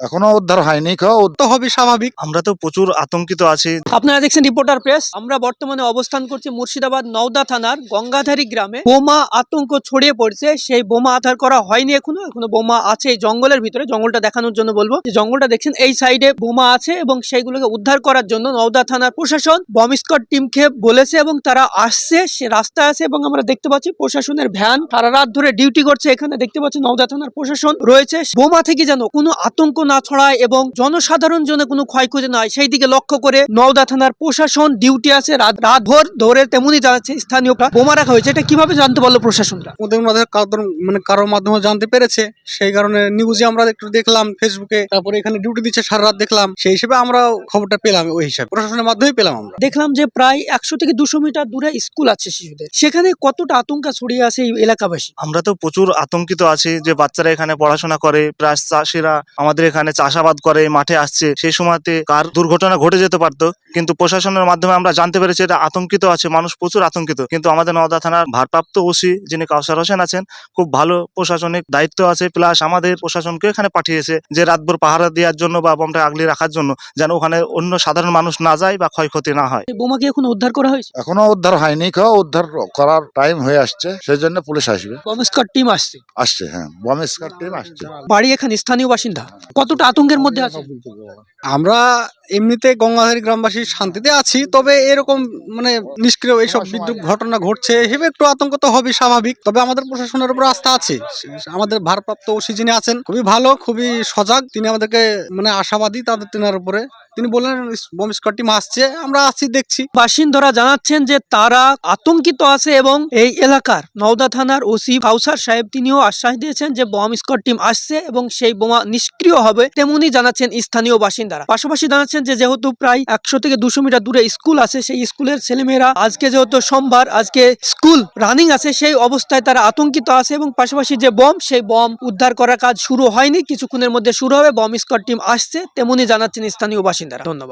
এখনও উদ্ধার হয়নি তো হবে স্বাভাবিক। আমরা তো প্রচুর আতঙ্কিত আছি। আপনারা দেখছেন রিপোর্টার প্রেস। আমরা বর্তমানে অবস্থান করছি মুর্শিদাবাদ নওদা থানার গঙ্গাধারী গ্রামে। বোমা আতঙ্ক ছড়িয়ে পড়ছে। সেই বোমা আধার করা হয়নি এখনও। এখনও বোমা আছে এই জঙ্গলের ভিতরে। জঙ্গলটা দেখানোর জন্য বলব। যে জঙ্গলটা দেখছেন এই সাইডে বোমা আছে এবং সেইগুলোকে উদ্ধার করার জন্য নওদা থানার প্রশাসন বম স্কোয়াড টিমকে বলেছে এবং তারা আসছে। সে রাস্তায় আছে এবং আমরা দেখতে পাচ্ছি প্রশাসনের ভ্যান। সারা রাত ধরে ডিউটি করছে এখানে। দেখতে পাচ্ছি নওদা থানার প্রশাসন রয়েছে। বোমা থেকে যেন কোনো আতঙ্ক না ছড়ায় এবং জনসাধারণ যেন কোনো ক্ষয়ক্ষতি না হয় সেই দিকে লক্ষ্য করে নওদা থানার প্রশাসন ডিউটি আছে। রাত রাত ভোর ধরে তেমনই জানাচ্ছে স্থানীয়রা। বোমা রাখা হয়েছে। এটা কীভাবে জানতে পারল প্রশাসনরা? ওদের মানে কারোর মাধ্যমে জানতে পেরেছে। সেই কারণে নিউজে আমরা একটু দেখলাম ফেসবুকে তারপরে এখানে ডিউটি দিচ্ছে সারা রাত দেখলাম। সেই হিসেবে আমরা খবরটা পেলাম ওই হিসাবে। প্রশাসনের মাধ্যমে পেলাম আমরা। দেখলাম যে প্রায় একশো থেকে দুশো মিটার দূরে স্কুল আছে শিশুদের। সেখানে কতটা আতঙ্ক ছড়িয়ে আছে এই এলাকাবাসী? আমরা তো প্রচুর আতঙ্কিত আছি যে বাচ্চারা এখানে পড়াশোনা করে। প্লাস চাষিরা আমাদের এখানে চাষাবাদ করে মাঠে আসছে সেই সময়তে কার দুর্ঘটনা ঘটে যেতে পারতো। কিন্তু প্রশাসনের মাধ্যমে আমরা জানতে পেরেছি এটা আতঙ্কিত আছে মানুষ প্রচুর আতঙ্কিত। কিন্তু আমাদের নওদা থানার ভারপ্রাপ্ত ওসি যিনি কাউসার হোসেন আছেন খুব ভালো প্রশাসনিক দায়িত্ব আছে। প্লাস আমাদের প্রশাসনকে এখানে পাঠিয়েছে যে রাতভর পাহারা দেওয়ার জন্য বা বোমটা আগলে রাখার জন্য যেন ওখানে অন্য সাধারণ মানুষ না যায় বা ক্ষয়ক্ষতি না হয়। বোমা কি এখন উদ্ধার করা হয়েছে? এখনও উদ্ধার হয়নি কেউ। উদ্ধার করার টাইম হয়ে আসছে সেই জন্য পুলিশ আসবে। টিম আসছে? আসছে হ্যাঁ টিম আসছে। বাড়ি এখানে স্থানীয় বাসিন্দা। কতটা আতঙ্কের মধ্যে আছে আমরা এমনিতে গঙ্গাধারী গ্রামবাসী শান্তিতে আছি, তবে এরকম মানে নিষ্ক্রিয় এইসব বিদ্যুৎ ঘটনা ঘটছে হিসেবে একটু আতঙ্ক তো হবে স্বাভাবিক। তবে আমাদের প্রশাসনের উপর আস্থা আছে। আমাদের ভারপ্রাপ্ত ওসি যিনি আছেন, খুবই ভালো, খুবই সজাগ। তিনি আমাদেরকে মানে আশাবাদী তাদের তেনার উপরে। তিনি বললেন বম স্কোয়াড টিম আসছে আমরা আসছি দেখছি। বাসিন্দারা জানাচ্ছেন যে তারা আতঙ্কিত আছে এবং এই এলাকার নওদা থানার ওসি কাউসার সাহেব তিনিও আশ্বাস দিয়েছেন যে বম স্কোয়াড টিম আসছে এবং সেই বোমা নিষ্ক্রিয় হবে তেমনি জানাচ্ছেন স্থানীয় বাসিন্দারা। পাশাপাশি জানাচ্ছেন যে যেহেতু প্রায় একশো থেকে দুশো মিটার দূরে স্কুল আছে, সেই স্কুলের ছেলেমেয়েরা আজকে যেহেতু সোমবার, আজকে স্কুল রানিং আছে, সেই অবস্থায় তারা আতঙ্কিত আছে এবং পাশাপাশি যে বম, সেই বম উদ্ধার করার কাজ শুরু হয়নি। কিছুক্ষণের মধ্যে শুরু হবে, বম স্কোয়াড টিম আসছে তেমনি জানাচ্ছেন স্থানীয় বাসিন্দারা। ধন্যবাদ।